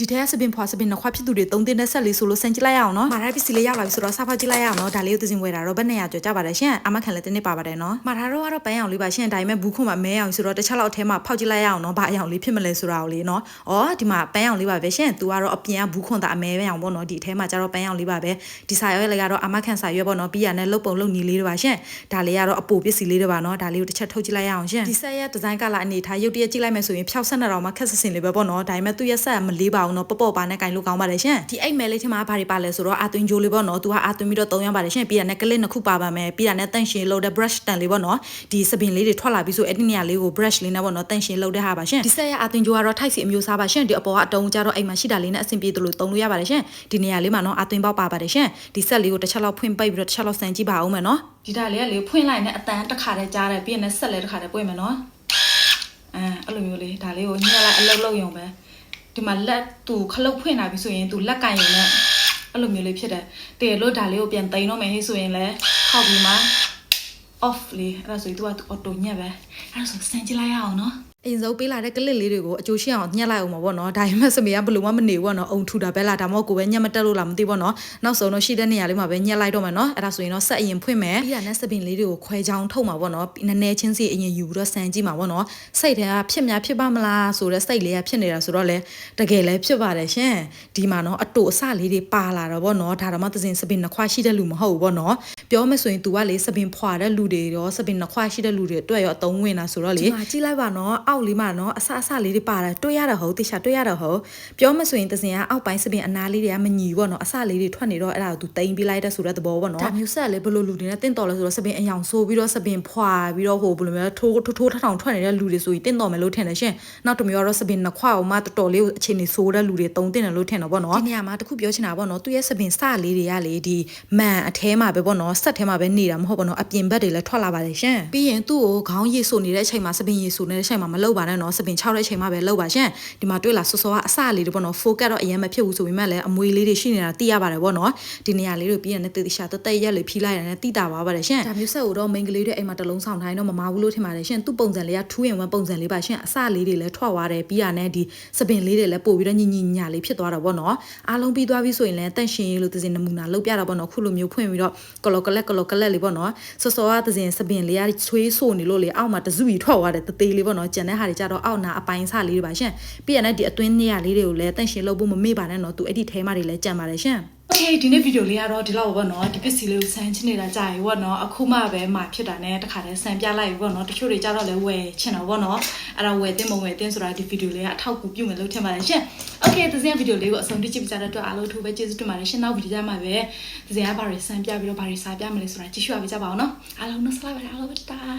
ဒီထဲကစပင်ဖွာစပင်နှခွဖြစ်သူတွေသုံးတင်တဲ့ဆက်လေးဆိုလို့စမ်းကြည့်လိုက်ရအောင်နော်မာရပစ္စည်းလေးရောက်လာပြီဆိုတော့စားဖောက်ကြည့်လိုက်ရအောင်နော်ဒါလေးကိုသစင်ဝယ်တာတော့ဘယ်နဲ့ရကြော်ကြပါတယ်ရှင်အမခံလည်းတင်းနေပါပါတယ်နော်မာထားတော့ကတော့ပန်းအောင်လေးပါရှင်ဒါပေမဲ့ဘူးခွန်မှာမဲအောင်ဆိုတော့တစ်ချက်လောက်အထဲမှာဖောက်ကြည့်လိုက်ရအောင်နော်ဘာအအောင်လေးဖြစ်မလဲဆိုတာကိုလေနော်ဩဒီမှာပန်းအောင်လေးပါပဲရှင်သူကတော့အပြင်ကဘူးခွန်တာအမဲပဲအောင်ပေါ့နော်ဒီအထဲမှာကျတော့ပန်းအောင်လေးပါပဲဒီစာရွက်လေးကတော့အမခံစာရွက်ပေါ့နော်ပြီးရနဲ့လုတ်ပုံလုတ်ညီလေးတွေပါရှင်ဒါလေးကတော့အပူပစ္စည်းလေးတွေပါနော်ဒါလေးကိုတစ်ချက်ထုတ်ကြည့်လိုက်ရအောင်ရှင်ဒီဆက်ရဲ့ဒီဇိုင်းကလာအနေထားရုပ်တရက်ကြည့်လိုက်မယ်ဆိုရင်ဖြောက်ဆက်နေတော့မှခက်ဆစင်လေးပဲပေါ့နော်ဒါပေမဲ့သူ့ရဲ့ဆက်ကမလေးပါဘူးနော်ပေါ့ပေါ့ပါနဲ့ကင်လို့ကောင်းပါတယ်ရှင်ဒီအိတ်မဲလေးထဲမှာဘာတွေပါလဲဆိုတော့အာသွင်းကြိုးလေးပေါ့နော်သူကအာသွင်းပြီးတော့သုံးရပါတယ်ရှင်ပြီးရနဲ့ကလစ်နှစ်ခုပါပါမယ်ပြီးရနဲ့တန့်ရှင်လုပ်တဲ့ brush တန်လေးပေါ့နော်ဒီစပင်လေးတွေထွက်လာပြီးဆိုအဲ့ဒီနေရာလေးကို brush လေးနဲ့ပေါ့နော်တန့်ရှင်လုပ်တဲ့ဟာပါရှင်ဒီဆက်ရဲ့အာသွင်းကြိုးကတော့ထိုက်စီအမျိုးအစားပါရှင်ဒီအပေါ်ကအတုံးကြတော့အိမ်မှာရှိတာလေးနဲ့အဆင်ပြေသလိုသုံးလို့ရပါတယ်ရှင်ဒီနေရာလေးမှာနော်အာသွင်းပေါက်ပါပါတယ်ရှင်ဒီဆက်လေးကိုတစ်ချက်လောက်ဖွင့်ပိတ်ပြီးတော့တစ်ချက်လောက်ဆန်ကြည့်ပါအောင်မယ်နော်ဒီတာလေးကလေဖွင့်လိုက်နဲ့အတန်းတစ်ခါတည်းကြားတယ်ပြီးရနဲ့ဆက်လေးတစ်ခါတည်းပွင့်မယ်နော်အဲအဲ့လိုမျိုးလေးဒါလေးကိုညှက်လိုက်အလုပ်လုပ်ရုံပဲ ဒီမှာလက်သူခလုတ်ဖွင့်လာပြီဆိုရင်သူလက်ကင်ရုံနဲ့အဲ့လိုမျိုးလေးဖြစ်တယ်တကယ်လို့ဒါလေးကိုပြန်တိန်တော့မယ်ဟေးဆိုရင်လည်းခောက်ပြီးမှ off လေးအဲ့ဒါဆိုရင် तू က auto ညက်ပဲအဲ့ဒါဆိုစမ်းကြည့်လိုက်ရအောင်နော် အရင်ဆုံးပေးလာတဲ့ကလစ်လေးတွေကိုအကျိုးရှိအောင်ညှက်လိုက်အောင်ပါဗောနော်ဒါပေမဲ့စမေကဘလို့မှမနေဘူးဗောနော်အုံထူတာပဲလားဒါမှမဟုတ်ကိုပဲညက်မတက်လို့လားမသိဗောနော်နောက်ဆုံးတော့ရှိတဲ့နေရာလေးမှာပဲညက်လိုက်တော့မယ်နော်အဲ့ဒါဆိုရင်တော့ဆက်အရင်ဖွင့်မယ်ပြီးတာနဲ့စပင်လေးတွေကိုခွဲချောင်းထုတ်မှာဗောနော်နည်းနည်းချင်းစီအရင်ယူပြီးတော့စမ်းကြည့်မှာဗောနော်စိတ်ထဲကဖြစ်များဖြစ်ပါမလားဆိုတော့စိတ်လေးကဖြစ်နေတာဆိုတော့လေတကယ်လည်းဖြစ်ပါတယ်ရှင်ဒီမှာနော်အတူအစလေးတွေပါလာတော့ဗောနော်ဒါတော့မှသစဉ်စပင်နှစ်ခွရှိတဲ့လူမဟုတ်ဘူးဗောနော်ပြောမယ်ဆိုရင် तू ကလေစပင်ဖွာတဲ့လူတွေရောစပင်နှစ်ခွရှိတဲ့လူတွေအတွက်ရောအသုံးဝင်တာဆိုတော့လေဒီမှာကြည့်လိုက်ပါနော်အောက်လေးမှာနော်အစအစလေးတွေပါတာတွေ့ရတော့ဟုတ်တိချာတွေ့ရတော့ဟုတ်ပြောမဆိုရင်တစင်ကအောက်ပိုင်းစပင်အနာလေးတွေကမညီဘူးပေါ့နော်အစလေးတွေထွက်နေတော့အဲ့ဒါကိုသူတိန်ပေးလိုက်တဲ့ဆိုတဲ့သဘောပေါ့နော်ဒါမျိုးဆက်လေဘလို့လူတွေနဲ့တင့်တော်လဲဆိုတော့စပင်အယောင်ဆိုးပြီးတော့စပင်ဖွာပြီးတော့ဟိုဘလို့မျိုးထိုးထိုးထိုးထထောင်ထွက်နေတဲ့လူတွေဆိုရင်တင့်တော်မယ်လို့ထင်တယ်ရှင်နောက်တစ်မျိုးကတော့စပင်နှစ်ခွအောင်မှတော်တော်လေးကိုအခြေအနေဆိုးတဲ့လူတွေတုံးတင်တယ်လို့ထင်တော့ပေါ့နော်ဒီနေရာမှာတခုပြောချင်တာပေါ့နော်သူရဲ့စပင်စလေးတွေကလေဒီမန်အထဲမှာပဲပေါ့နော်ဆက်ထဲမှာပဲနေတာမဟုတ်ပေါ့နော်အပြင်ဘက်တွေလည်းထွက်လာပါတယ်ရှင်ပြီးရင်သူ့ကိုခေါင်းရည်ဆိုနေတဲ့အချိန်မှာစပင်ရည်ဆိုနေတဲ့အချိန်မှာမလုပ်ပါနဲ့နော်စပင်6တဲ့အချိန်မှာပဲလုပ်ပါရှင်ဒီမှာတွေ့လာစောစောကအစလေးတွေပေါ့နော် focus တော့အရင်မဖြစ်ဘူးဆိုပေမဲ့လည်းအမွေလေးတွေရှိနေတာသိရပါတယ်ပေါ့နော်ဒီနေရာလေးတွေပြီးရင်လည်းတေးရှာတက်တက်ရက်လေးဖြီးလိုက်ရတယ်သိတာပါပါတယ်ရှင်ဒါမျိုးဆက်ကိုတော့ main ကလေးတွေအိမ်မှာတစ်လုံးဆောင်ထိုင်းတော့မမဘူးလို့ထင်ပါတယ်ရှင်သူ့ပုံစံလေးကထူးရင်ဝမ်းပုံစံလေးပါရှင်အစလေးတွေလည်းထွက်သွားတယ်ပြီးရနဲ့ဒီစပင်လေးတွေလည်းပို့ပြီးတော့ညင်ညင်ညာလေးဖြစ်သွားတာပေါ့နော်အားလုံးပြီးသွားပြီဆိုရင်လည်းတန့်ရှင်လို့သစင်နမူနာလုပ်ပြတာပေါ့နော်ခုလိုမျိုးဖွင့်ပြီးတော့ကလော်ကလက်ကလော်ကလက်လေးပေါ့နော်စောစောကသစင်စပင်လေးကချွေးဆိုနေလို့လေအောက်မှာတစုကြီးထွက်သွားတယ်တသေးလေးပေါ့နော်ကျန်တဲ့ဟာတွေကြတော့အောက်နာအပိုင်းစလေးတွေပါရှင်ပြီးရနဲ့ဒီအတွင်းနေရလေးတွေကိုလည်းတန့်ရှင်လုပ်ဖို့မမေ့ပါနဲ့နော်သူအဲ့ဒီထဲမှာတွေလည်းကြံပါတယ်ရှင် Okay ဒီနေ့ဗီဒီယိုလေးကတော့ဒီလောက်ပေါ့နော်ဒီပစ္စည်းလေးကိုဆန်းချင်နေတာကြာပြီပေါ့နော်အခုမှပဲမှာဖြစ်တာနဲ့တခါတည်းဆန်းပြလိုက်ပြီပေါ့နော်တချို့တွေကြတော့လည်းဝယ်ချင်တော့ပေါ့နော်အဲ့ဒါဝယ်တင်မဝယ်တင်ဆိုတာဒီဗီဒီယိုလေးကအထောက်အကူပြုမယ်လို့ထင်ပါတယ်ရှင် Okay ဒီစင်ဗီဒီယိုလေးကိုအဆုံးထိကြည့်ပြကြတဲ့အတွက်အားလုံးထိုးပဲကျေးဇူးတင်ပါတယ်ရှင်နောက်ဗီဒီယိုကြမှာပဲဒီစင်ကဘာတွေဆန်းပြပြီးတော့ဘာတွေစားပြမလဲဆိုတာကြည့်ရှုရပြကြပါအောင်နော်အားလုံးနှုတ်ဆက်လိုက်ပါတယ်အားလုံးပဲတာ